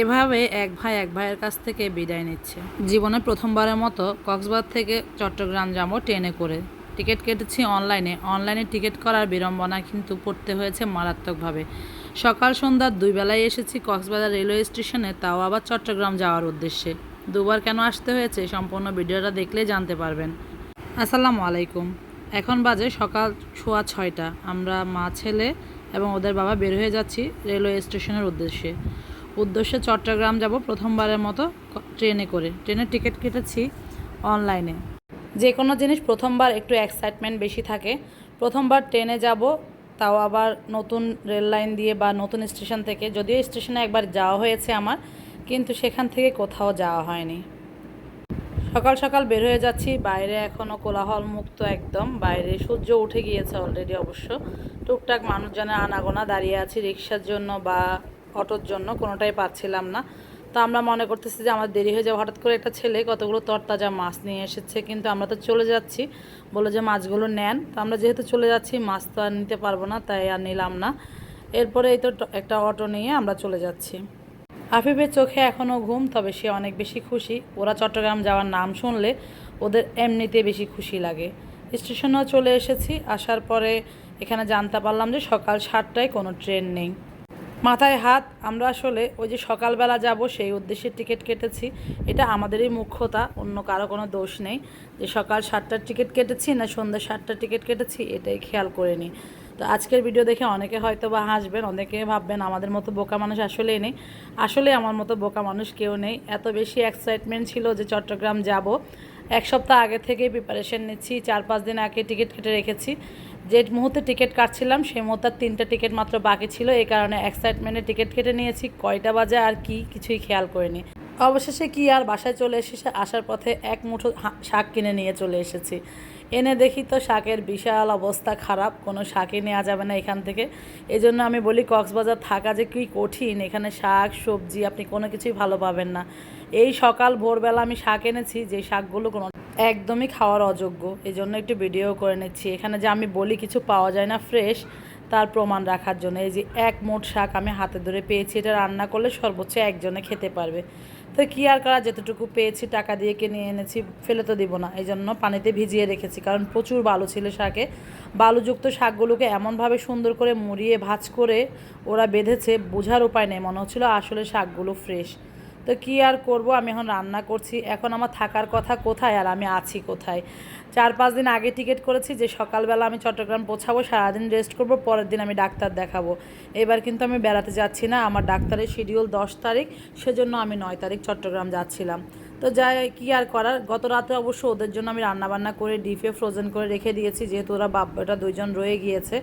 এভাবে এক ভাই এক ভাইয়ের কাছ থেকে বিদায় নিচ্ছে। জীবনে প্রথমবারের মতো কক্সবাজার থেকে চট্টগ্রাম যাব ট্রেনে করে। টিকিট কেটেছি অনলাইনে। অনলাইনে টিকিট করার বিড়ম্বনা কিন্তু পড়তে হয়েছে মারাত্মকভাবে। সকাল সন্ধ্যার দুই বেলায় এসেছি কক্সবাজার রেলওয়ে স্টেশনে, তাও আবার চট্টগ্রাম যাওয়ার উদ্দেশ্যে। দুবার কেন আসতে হয়েছে সম্পূর্ণ ভিডিওটা দেখলে জানতে পারবেন। আসসালামু আলাইকুম। এখন বাজে সকাল সোয়া ছয়টা। আমরা মা, ছেলে এবং ওদের বাবা বের হয়ে যাচ্ছি রেলওয়ে স্টেশনের উদ্দেশ্যে। উদ্দেশ্যে চট্টগ্রাম যাব প্রথমবারের মতো ট্রেনে করে। ট্রেনের টিকিট কেটেছি অনলাইনে। যে কোনো জিনিস প্রথমবার একটু এক্সাইটমেন্ট বেশি থাকে। প্রথমবার ট্রেনে যাব, তাও আবার নতুন রেল লাইন দিয়ে বা নতুন স্টেশন থেকে। যদিও স্টেশনে একবার যাওয়া হয়েছে আমার, কিন্তু সেখান থেকে কোথাও যাওয়া হয়নি। সকাল সকাল বের হয়ে যাচ্ছি, বাইরে এখনও কোলাহল মুক্ত একদম। বাইরে সূর্য উঠে গিয়েছে অলরেডি অবশ্য। টুকটাক মানুষজনের আনাগোনা দাঁড়িয়ে আছি রিক্সার জন্য বা অটোর জন্য, কোনোটাই পাচ্ছিলাম না। তো আমরা মনে করতেছি যে আমার দেরি হয়ে যাবে। হঠাৎ করে একটা ছেলে কতগুলো তরতাজা মাছ নিয়ে এসেছে, কিন্তু আমরা তো চলে যাচ্ছি। বলে যে মাছগুলো নেন। তো আমরা যেহেতু চলে যাচ্ছি, মাছ তো আর নিতে পারব না, তাই আর নিলাম না। এরপরে এই তো একটা অটো নিয়ে আমরা চলে যাচ্ছি। আফিফের চোখে এখনও ঘুম, তবে সে অনেক বেশি খুশি। ওরা চট্টগ্রাম যাওয়ার নাম শুনলে ওদের এমনিতে বেশি খুশি লাগে। স্টেশনেও চলে এসেছি। আসার পরে এখানে জানতে পারলাম যে সকাল সাতটায় কোনো ট্রেন নেই। মাথায় হাত, আমরা আসলে ওই যে সকালবেলা যাব, সেই উদ্দেশ্যে টিকিট কেটেছি। এটা আমাদেরই মুখ্যতা, অন্য কারও কোনো দোষ নেই। যে সকাল সাতটার টিকিট কেটেছি না সন্ধ্যা সাতটার টিকিট কেটেছি, এটাই খেয়াল করে নিই। তো আজকের ভিডিও দেখে অনেকে হয়তো বা হাসবেন, অনেকে ভাববেন আমাদের মতো বোকা মানুষ আসলেই নেই। আসলে আমার মতো বোকা মানুষ কেউ নেই। এত বেশি এক্সাইটমেন্ট ছিল যে চট্টগ্রাম যাব। এক সপ্তাহ আগে থেকেই প্রিপারেশন নিচ্ছি, চার পাঁচ দিন আগে টিকিট কেটে রেখেছি। যে মুহূর্তে টিকিট কাটছিলাম সেই মুহূর্তে তিনটা টিকিট মাত্র বাকি ছিল। এই কারণে এক্সাইটমেন্টে টিকিট কেটে নিয়েছি। কয়টা বাজে আর কি, কিছুই খেয়াল করিনি। অবশেষে কি আর বাসায় চলে এসেছে আসার পথে এক মুঠো শাক কিনে নিয়ে চলে এসেছি। এনে দেখি তো শাকের বিশাল অবস্থা খারাপ, কোনো শাকই নেওয়া যাবে না এখান থেকে। এই জন্য আমি বলি, কক্সবাজার থাকা যে কী কঠিন, এখানে শাক, সবজি আপনি কোনো কিছুই ভালো পাবেন না। এই সকাল ভোরবেলা আমি শাক এনেছি, যে শাকগুলো কোনো একদমই খাওয়ার অযোগ্য। এই জন্য একটু ভিডিও করে নিচ্ছি। এখানে যে আমি বলি কিছু পাওয়া যায় না ফ্রেশ তার প্রমাণ রাখার জন্য। এই যে এক মোট শাক আমি হাতে ধরে পেয়েছি, এটা রান্না করলে সর্বোচ্চ একজনে খেতে পারবে। তো কী আর করা, যেতটুকু পেয়েছি টাকা দিয়ে কিনে এনেছি, ফেলে তো দিব না। এই জন্য পানিতে ভিজিয়ে রেখেছি। কারণ প্রচুর বালু ছিল শাকে। বালুযুক্ত শাকগুলোকে এমনভাবে সুন্দর করে মুড়িয়ে, ভাজ করে ওরা বেঁধেছে, বোঝার উপায় নেই। মনে হচ্ছিল আসলে শাকগুলো ফ্রেশ তো কী আর করব? আমি এখন রান্না করছি। এখন আমার থাকার কথা কোথায় আর আমি আছি কোথায়? চার পাঁচ দিন আগে টিকিট করেছি যে সকালবেলা আমি চট্টগ্রাম পৌঁছাবো, সারাদিন রেস্ট করব, পরের দিন আমি ডাক্তার দেখাবো। এবার কিন্তু আমি বেড়াতে যাচ্ছি না। আমার ডাক্তারের শিডিউল দশ তারিখ, সেজন্য আমি নয় তারিখ চট্টগ্রাম যাচ্ছিলাম। তো যাই, কী আর করার? গত রাতে অবশ্য ওদের জন্য আমি রান্নাবান্না করে ডিপে ফ্রোজেন করে রেখে দিয়েছি, যেহেতু ওরা বাব্বাটা দুইজন রয়ে গিয়েছে।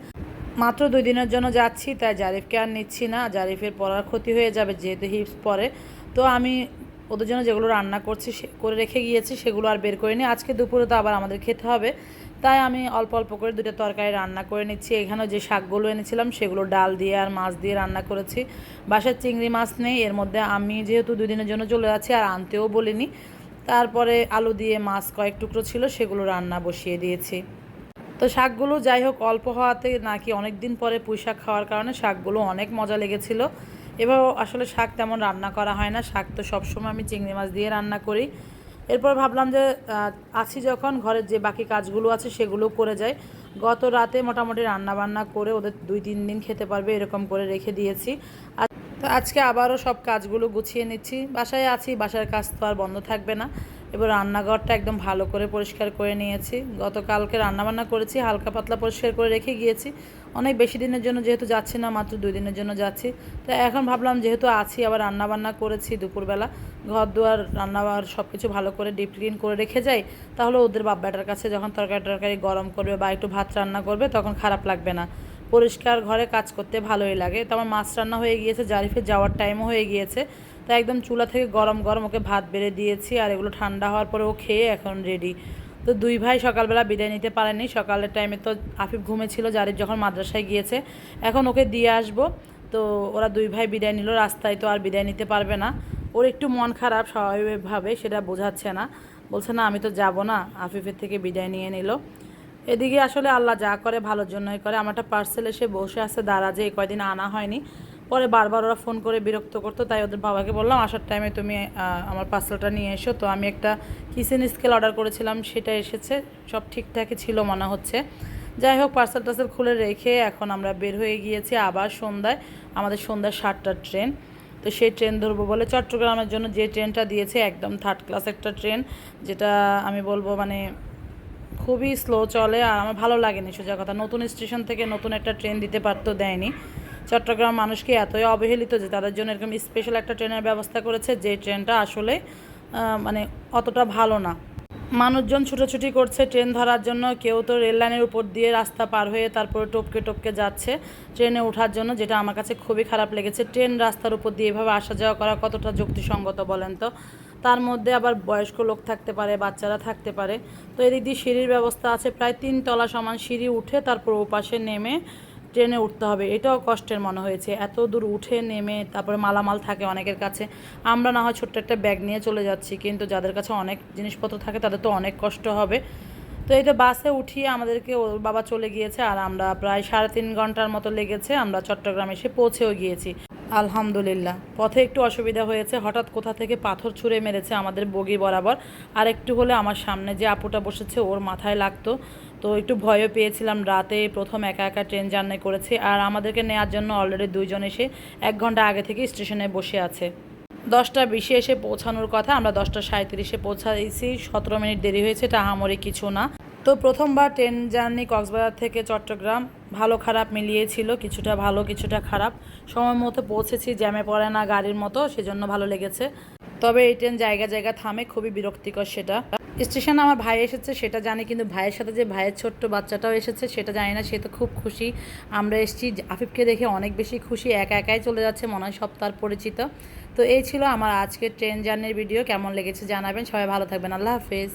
মাত্র দুই দিনের জন্য যাচ্ছি, তাই জারিফকে আর নিচ্ছি না। জারিফের পড়ার ক্ষতি হয়ে যাবে, যেহেতু হিপস পরে। তো আমি ওদের জন্য যেগুলো রান্না করছি করে রেখে গিয়েছি, সেগুলো আর বের করে নিই আজকে দুপুরে তো আবার আমাদের খেতে হবে। তাই আমি অল্প অল্প করে দুটো তরকারি রান্না করে নিচ্ছি। এখানেও যে শাকগুলো এনেছিলাম, সেগুলো ডাল দিয়ে আর মাছ দিয়ে রান্না করেছি। বাসার চিংড়ি মাছ নেই, এর মধ্যে আমি যেহেতু দুই দিনের জন্য চলে যাচ্ছি, আর আনতেও বলিনি। তারপরে আলু দিয়ে মাছ কয়েক টুকরো ছিল, সেগুলো রান্না বসিয়ে দিয়েছি। তো শাকগুলো যাই হোক, অল্প হওয়াতে নাকি অনেক দিন পরে পুঁই শাক খাওয়ার কারণে শাকগুলো অনেক মজা লেগেছিল। এবার আসলে শাক তেমন রান্না করা হয় না। শাক তো সবসময় আমি চিংড়ি মাছ দিয়ে রান্না করি। এরপর ভাবলাম যে আছি যখন ঘরের যে বাকি কাজগুলো আছে সেগুলো করে যাই। গত রাতে মোটামুটি রান্না বান্না করে ওদের দুই তিন দিন খেতে পারবে এরকম করে রেখে দিয়েছি। আর তো আজকে আবারও সব কাজগুলো গুছিয়ে নিচ্ছি। বাসায় আছি, বাসার কাজ তো আর বন্ধ থাকবে না। এবার রান্নাঘরটা একদম ভালো করে পরিষ্কার করে নিয়েছি। গতকালকে রান্নাবান্না করেছি, হালকা পাতলা পরিষ্কার করে রেখে গিয়েছি। অনেক বেশি দিনের জন্য যেহেতু যাচ্ছি না, মাত্র দুই দিনের জন্য যাচ্ছি। তো এখন ভাবলাম যেহেতু আছি, আবার রান্নাবান্না করেছি দুপুরবেলা। ঘর দুয়ার রান্নাবার সব কিছু ভালো করে ডিপ ক্লিন করে রেখে যাই, তাহলে ওদের বাব্বাটার কাছে যখন তরকারি টরকারি গরম করবে বা একটু ভাত রান্না করবে, তখন খারাপ লাগবে না। পরিষ্কার ঘরে কাজ করতে ভালোই লাগে। তো আমার মাছ রান্না হয়ে গিয়েছে জারিফে যাওয়ার টাইমও হয়ে গিয়েছে। তাই একদম চুলা থেকে গরম গরম ওকে ভাত বেড়ে দিয়েছি আর এগুলো ঠান্ডা হওয়ার পরে ও খেয়ে এখন রেডি তো দুই ভাই সকালবেলা বিদায় নিতে পারেনি। সকালের টাইমে তো আফিফ ঘুমেছিল, জারিফ যখন মাদ্রাসায় গিয়েছে, এখন ওকে দিয়ে আসব। তো ওরা দুই ভাই বিদায় নিল, রাস্তায় তো আর বিদায় নিতে পারবে না। ওর একটু মন খারাপ স্বাভাবিকভাবে, সেটা বোঝাচ্ছে না। বলছে, না, আমি তো যাব না। আফিফের থেকে বিদায় নিয়ে নিল। এদিকে আসলে আল্লাহ যা করে, ভালোর জন্যই করে। আমার একটা পার্সেল এসে বসে আছে দাঁড়া যে কয়দিন আনা হয়নি। পরে বারবার ওরা ফোন করে বিরক্ত করতো, তাই ওদের বাবাকে বললাম, আসার টাইমে তুমি আমার পার্সেলটা নিয়ে এসো। তো আমি একটা কিচেন স্কেল অর্ডার করেছিলাম, সেটা এসেছে, সব ঠিকঠাকই ছিল মনে হচ্ছে। যাই হোক পার্সেল টার্সেল খুলে রেখে এখন আমরা বের হয়ে গিয়েছি আবার সন্ধ্যায়, আমাদের সন্ধ্যায় সাতটার ট্রেন তো সেই ট্রেন ধরবো বলে চট্টগ্রামের জন্য যে ট্রেনটা দিয়েছে, একদম থার্ড ক্লাস একটা ট্রেন যেটা আমি বলব মানে খুবই স্লো চলে আর আমার ভালো লাগেনি, সোজা কথা। নতুন স্টেশন থেকে নতুন একটা ট্রেন দিতে পারতো দেয়নি। চট্টগ্রাম মানুষকে এতই অবহেলিত যে তাদের জন্য এরকম স্পেশাল একটা ট্রেনের ব্যবস্থা করেছে, যে ট্রেনটা আসলে মানে অতটা ভালো না। মানুষজন ছুটোছুটি করছে ট্রেন ধরার জন্য, কেউ তো রেল লাইনের উপর দিয়ে রাস্তা পার হয়ে তারপরে টপকে টপকে যাচ্ছে ট্রেনে ওঠার জন্য, যেটা আমার কাছে খুবই খারাপ লেগেছে। ট্রেন রাস্তার উপর দিয়ে এভাবে আসা যাওয়া করা কতটা যুক্তিসঙ্গত বলেন তো? তার মধ্যে আবার বয়স্ক লোক থাকতে পারে, বাচ্চারা থাকতে পারে। তো এদিক দিয়ে সিঁড়ির ব্যবস্থা আছে, প্রায় তিন তলা সমান সিঁড়ি উঠে তারপর ওপাশে নেমে ট্রেনে উঠতে হবে, এটাও কষ্টের মনে হয়েছে। এত দূর উঠে নেমে তারপরে মালামাল থাকে অনেকের কাছে, আমরা না হয় ছোট্ট একটা ব্যাগ নিয়ে চলে যাচ্ছি, কিন্তু যাদের কাছে অনেক জিনিসপত্র থাকে তাদের তো অনেক কষ্ট হবে। তো এটা বাসে উঠিয়ে আমাদেরকে ওর বাবা চলে গিয়েছে, আর আমরা প্রায় সাড়ে তিন ঘণ্টার মতো লেগেছে, আমরা চট্টগ্রাম এসে পৌঁছেও গিয়েছি। আলহামদুলিল্লাহ। পথে একটু অসুবিধা হয়েছে, হঠাৎ কোথা থেকে পাথর ছুঁড়ে মেরেছে আমাদের বগি বরাবর। আর একটু হলে আমার সামনে যে আপুটা বসেছে, ওর মাথায় লাগতো। তো একটু ভয়ও পেয়েছিলাম, রাতে প্রথম একা একা ট্রেন জার্নি করেছি। আর আমাদেরকে নেওয়ার জন্য অলরেডি দুইজন এসে এক ঘণ্টা আগে থেকে স্টেশনে বসে আছে। দশটা বিশে এসে পৌঁছানোর কথা, আমরা দশটা সাঁত্রিশে পৌঁছাইছি। সতেরো মিনিট দেরি হয়েছে, এটা আহামরি কিছু না। তো প্রথমবার ট্রেন জার্নি কক্সবাজার থেকে চট্টগ্রাম। ভালো খারাপ মিলিয়ে ছিল কিছুটা ভালো, কিছুটা খারাপ। সময় মতো পৌঁছেছি, জ্যামে পড়ে না গাড়ির মতো, সেজন্য ভালো লেগেছে। তবে এই ট্রেন জায়গা জায়গা থামে, খুবই বিরক্তিকর সেটা। স্টেশনে আমার ভাই এসেছে, সেটা জানি, কিন্তু ভাইয়ের সাথে যে ভাইয়ের ছোট্ট বাচ্চাটাও এসেছে, সেটা জানি না, সে তো খুব খুশি। আমরা এসেছি, আফিফকে দেখে অনেক বেশি খুশি, একা একাই চলে যাচ্ছে, মনে হয় সব তার পরিচিত। তো এই ছিল আমার আজকের ট্রেন জার্নির ভিডিও, কেমন লেগেছে জানাবেন, সবাই ভালো থাকবেন, আল্লাহ হাফেজ।